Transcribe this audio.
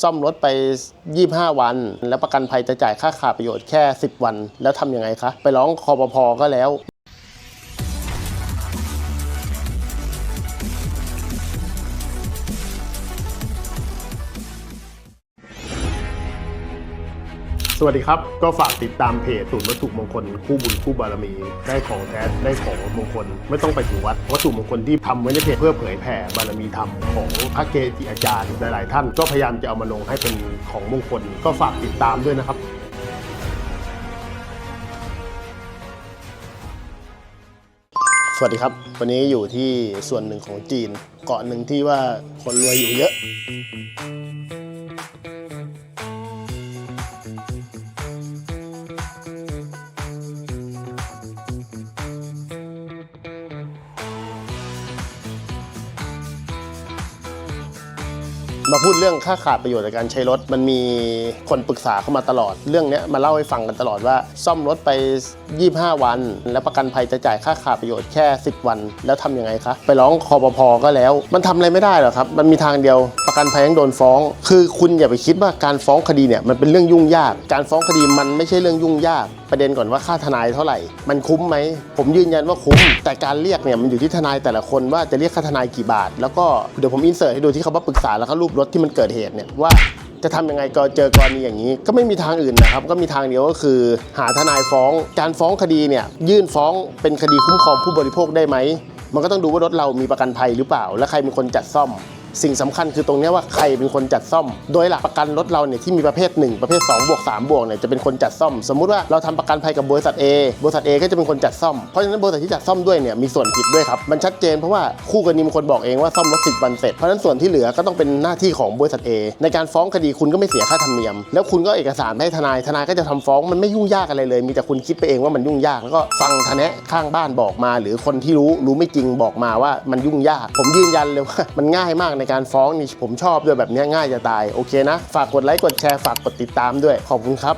ซ่อมรถไป 25 วัน แล้วประกันภัยจะจ่ายค่าขาดประโยชน์แค่ 10 วัน แล้วทำยังไงคะ ไปร้องคอปพก็แล้ว สวัสดีครับ ก็ฝากติดตามเพจศูนย์วัตถุมงคล คู่บุญคู่บารมี ได้ของแท้ได้ของมงคล ไม่ต้องไปถึงวัด วัตถุมงคลที่ทำไว้ในเพจเพื่อเผยแผ่บารมีธรรมของพระเกจิอาจารย์ หลาย ๆ ท่านก็พยายามจะเอามาลงให้เป็นของมงคล ก็ฝากติดตามด้วยนะครับสวัสดีครับ วันนี้อยู่ที่ส่วนหนึ่งของจีน เกาะหนึ่งที่ว่าคนรวยอยู่เยอะ มาพูดเรื่องค่าขาดประโยชน์ในกการใช้รถ มันมีคนปรึกษาเข้ามาตลอด เรื่องนี้มาเล่าให้ฟังกันตลอดว่า ซ่อมรถไป 25 วัน แล้วประกันภัยจะจ่ายค่าขาดประโยชน์แค่ 10 วัน แล้วทำยังไงคะ ไปร้องคอปพอก็แล้ว มันทำอะไรไม่ได้หรอครับ มันมีทางเดียวประกันภัยต้องโดนฟ้อง คือคุณอย่าไปคิดว่าการฟ้องคดีเนี่ยมันเป็นเรื่องยุ่งยาก การฟ้องคดีมันไม่ใช่เรื่องยุ่งยากประเด็นก่อนว่าค่าทนายเท่าไหร่ มันคุ้มไหม ผมยืนยันว่าคุ้ม แต่การเรียกเนี่ยมันอยู่ที่ทนายแต่ละคนว่าจะเรียกค่าทนายกี่บาท แล้วก็เดี๋ยวผมอินเสิร์ตให้ดูที่เขาว่าปรึกษาแล้วก็รูปรถที่มันเกิดเหตุเนี่ยว่าจะทำยังไงก็เจอกรณีอย่างนี้ ก็ไม่มีทางอื่นนะครับ ก็มีทางเดียวก็คือ หาทนายฟ้อง การฟ้องคดีเนี่ยยื่นฟ้องเป็นคดีคุ้มครองผู้บริโภคได้ไหมมันก็ต้องดูว่ารถเรามีประกันภัยหรือเปล่า และใครเป็นคนจัดซ่อม สิ่งสำคัญคือตรงนี้ว่าใครเป็นคนจัดซ่อม โดยหลักประกันรถเราเนี่ยที่มีประเภท 1 ประเภท2บวก3บวกเนี่ยจะเป็นคนจัดซ่อม สมมุติว่าเราทำประกันภัยกับบริษัท A บริษัท A ก็จะเป็นคนจัดซ่อม เพราะฉะนั้นบริษัทที่จัดซ่อมด้วยเนี่ยมีส่วนผิดด้วยครับ มันชัดเจนเพราะว่าคู่กรณีเป็นคนบอกเองว่าซ่อมรถ10วันเสร็จ เพราะฉะนั้นส่วนที่เหลือก็ต้องเป็นหน้าที่ของบริษัท A ในการฟ้องคดีคุณก็ไม่เสียค่าธรรมเนียม แล้วคุณก็เอกสารให้ทนาย ทนายก็จะทำฟ้องมันไม่ยุ่งยากอะไรเลย มีแต่คุณคิดไปเองว่ามันยุ่งยาก แล้วก็ฟังทนายข้างบ้านบอกมา หรือคนที่รู้รู้ไม่จริงบอกมาว่ามันยุ่งยาก ผมยืนยันเลยว่ามันง่ายมากในการฟ้องนี่ผมชอบด้วยแบบนี้ง่ายจะตายโอเคนะ ฝากกดไลค์กดแชร์ฝากกดติดตามด้วยขอบคุณครับ